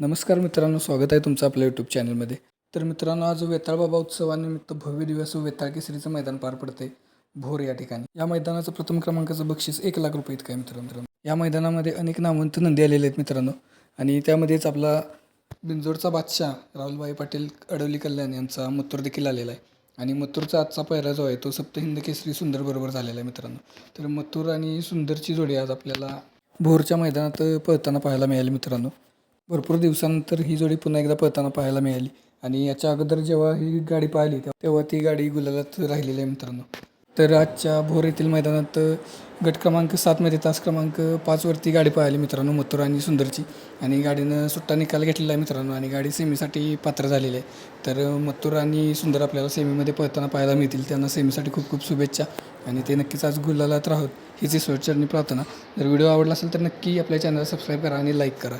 नमस्कार मित्रांनो स्वागत आहे तुमचं आपल्या यूट्यूब चॅनलमध्ये तर मित्रांनो आज वेताळ बाबा उत्सवानिमित्त भव्य दिवस वेताळ केसरीचं मैदान पार पडते भोर या ठिकाणी. या मैदानाचं प्रथम क्रमांकाचं बक्षीस एक लाख रुपये इतकं आहे मित्रांनो या मैदानामध्ये अनेक नामवंत नंदी आलेले आहेत मित्रांनो. आणि त्यामध्येच आपला बिंजोडचा बादशाह राहुलभाई पाटील अडवली कल्याण यांचा मथुर देखील आलेला आहे. आणि मथुरचा आजचा पहिला जो आहे तो सप्तहिंद केसरी सुंदर बरोबर झालेला आहे मित्रांनो. तर मत्तूर आणि सुंदरची जोडी आज आपल्याला भोरच्या मैदानात पळताना पाहायला मिळाली मित्रांनो. भरपूर दिवसानंतर ही जोडी पुन्हा एकदा पळताना पाहायला मिळाली. आणि याच्या अगोदर जेव्हा ही गाडी पाहिली तेव्हा तेव्हा ती गाडी गुलालात राहिलेली आहे मित्रांनो. तर आजच्या भोर येथील मैदानात गट क्रमांक सातमध्ये तास क्रमांक पाचवरती गाडी पाहिली मित्रांनो मथुर आणि सुंदरची. आणि गाडीनं सुट्टा निकाल घेतलेला आहे मित्रांनो आणि गाडी सेमीसाठी पात्र झालेली आहे. तर मथुर आणि सुंदर आपल्याला सेमीमध्ये पळताना पाहायला मिळतील. त्यांना सेमीसाठी खूप खूप शुभेच्छा. आणि ते नक्कीच आज गुलालात राहत हीच ईश्वरचरणी प्रार्थना. जर व्हिडिओ आवडला असेल तर नक्की आपल्या चॅनलला सबस्क्राईब करा आणि लाईक करा.